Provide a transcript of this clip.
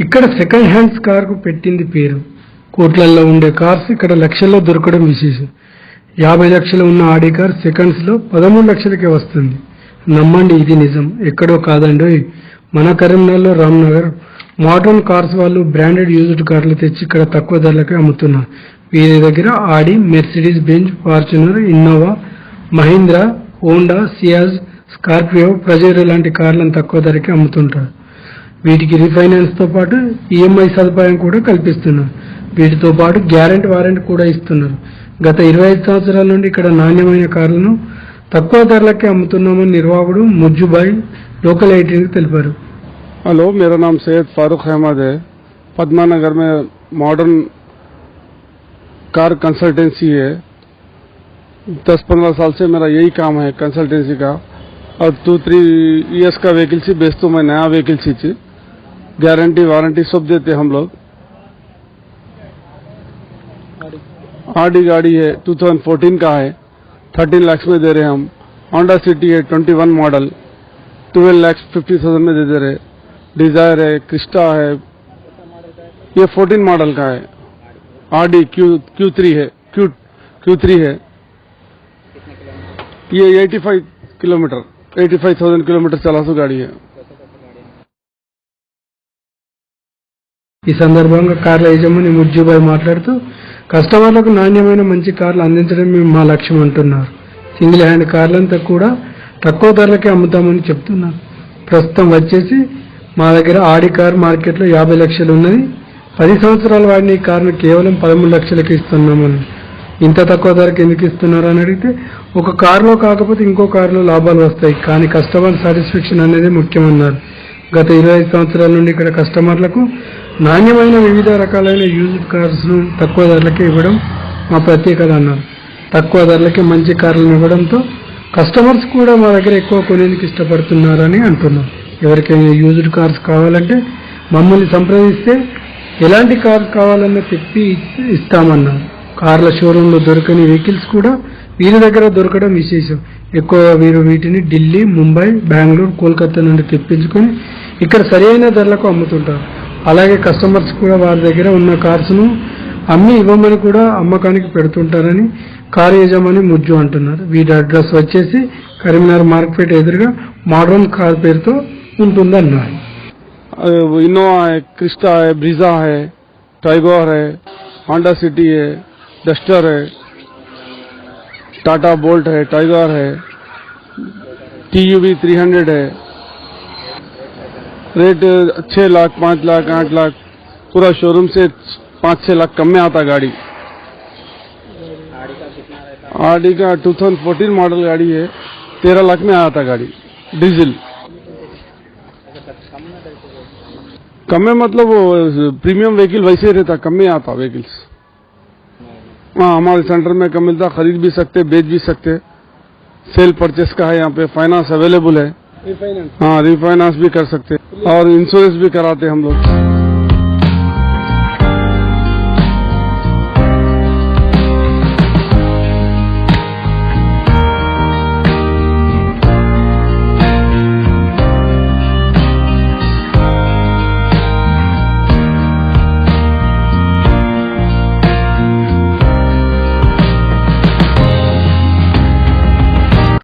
ఇక్కడ second hands కార్కు పెట్టింది పేరు. కోట్లల్లో ఉండే కార్స్ ఇక్కడ లక్షల్లో దొరకడం విశేషం. యాభై లక్షలు ఉన్న ఆడి కార్ సెకండ్స్లో పదమూడు లక్షలకే వస్తుంది. నమ్మండి ఇది నిజం. ఎక్కడో కాదండి. మన కరీంనగర్లో రామ్నగర్ మోడర్న్ కార్స్ వాళ్ళు బ్రాండెడ్ యూజ్డ్ కార్లు తెచ్చి ఇక్కడ తక్కువ ధరలకే అమ్ముతున్నారు. వీరి దగ్గర Audi Mercedes Benz Fortuner Innova Mahindra Honda Ciaz Scorpio Pajero లాంటి కార్లను తక్కువ ధరకే అమ్ముతుంటారు. వీటికి రీఫైనాన్స్ తో పాటు ఈఎంఐ సదుపాయం కూడా కల్పిస్తున్నారు వీటితో పాటు గ్యారెంటీ వారెంటీ కూడా ఇస్తున్నారు గత ఇరవై ఐదు సంవత్సరాల నుండి ఇక్కడ నాణ్యమైన కార్లను తక్కువ ధరలకే అమ్ముతున్నామని నిర్వాహకుడు ముజ్జుబాయ్ లోకల్ ఎయిటీకి తెలిపారు हेलो मेरा नाम सैयद फारूक अहमद है पदमा नगर में मॉडर्न कार कंसल्टेंसी है दस पंद्रह साल से मेरा यही काम है कंसल्टेंसी का और टू थ्री इयर्स का वहीकल से बेचता हूँ मैं नया वहीकल से गारंटी वारंटी सब देते हम लोग। आडी गाड़ी है 2014 का है 13 लाख में दे रहे हम। होंडा सिटी है 21 मॉडल 12 लाख फिफ्टी थाउज़ेंड में दे दे रहे डिज़ायर है क्रिस्टा है ये 14 मॉडल का है। R D Q Q three है क्यू क्यू थ्री है। ये 85 किलोमीटर 85,000 किलोमीटर चला सो गाड़ी है। ఈ సందర్భంగా కార్ల యజమాని ముజ్జుబాయ్ మాట్లాడుతూ కస్టమర్లకు నాణ్యమైన మంచి కార్లు అందించడం మేము మా లక్ష్యం అంటున్నారు. సింగిల్ హ్యాండ్ కార్లంతా కూడా తక్కువ ధరలకే అమ్ముతామని చెప్తున్నారు. ప్రస్తుతం వచ్చేసి మా దగ్గర ఆడి కార్ మార్కెట్లో యాభై లక్షలు ఉన్నది. పది సంవత్సరాలు వాడిన ఈ కార్ను కేవలం పదమూడు లక్షలకి ఇస్తున్నామని. ఇంత తక్కువ ధరకి ఎందుకు ఇస్తున్నారు అని అడిగితే ఒక కారులో కాకపోతే ఇంకో కారులో లాభాలు వస్తాయి కానీ కస్టమర్ సాటిస్ఫాక్షన్ అనేది ముఖ్యమన్నారు గత ఇరవై ఐదు సంవత్సరాల నుండి ఇక్కడ కస్టమర్లకు నాణ్యమైన వివిధ రకాలైన యూజ్డ్ కార్స్ను తక్కువ ధరలకే ఇవ్వడం మా ప్రత్యేకత అన్నారు. తక్కువ ధరలకే మంచి కార్లను ఇవ్వడంతో కస్టమర్స్ కూడా మా దగ్గర ఎక్కువ కొనేందుకు ఇష్టపడుతున్నారని అంటున్నారు. ఎవరికైనా యూజ్డ్ కార్స్ కావాలంటే మమ్మల్ని సంప్రదిస్తే ఎలాంటి కార్ కావాలన్నా చెప్పి ఇస్తామన్నారు. కార్ల షోరూంలో దొరకని వెహికల్స్ కూడా వీరి దగ్గర దొరకడం విశేషం. ఎక్కువగా వీరు వీటిని ఢిల్లీ ముంబై బెంగళూరు కోల్కతా నుండి తెప్పించుకొని ఇక్కడ సరైన ధరలకు అమ్ముతుంటారు. అలాగే కస్టమర్స్ కూడా వారి దగ్గర ఉన్న కార్స్ ను అమ్మి ఇవ్వమని కూడా అమ్మకానికి పెడుతుంటారని కారు యజమాని ముజ్జు అంటున్నారు వీటి అడ్రస్ వచ్చేసి కరీంనగర్ మార్కెట్ ఎదురుగా మోడర్న్ కార్ పేరుతో ఉంటుందన్నారు इनोवा है क्रिस्टा है ब्रीजा है टाइगोर है होंडा सिटी है डस्टर है टाटा बोल्ट है टाइगर है T U V three hundred है रेट छः लाख, पाँच लाख, आठ लाख, पूरा शोरूम से पाँच छः लाख कम में आता गाड़ी। आर का 2014 मॉडल गाड़ी है, तेरह लाख में था गाड़ी डीजल कम में मतलब वो प्रीमियम व्हीकल वैसे ही रहता, कम में आता व्हीकल्स हाँ हमारे सेंटर में कम मिलता, खरीद भी सकते, बेच भी सकते। सेल परचेस का है यहाँ पे फाइनेंस अवेलेबल है। हाँ रिफाइनेंस भी कर सकते और इंश्योरेंस भी कराते हम लोग।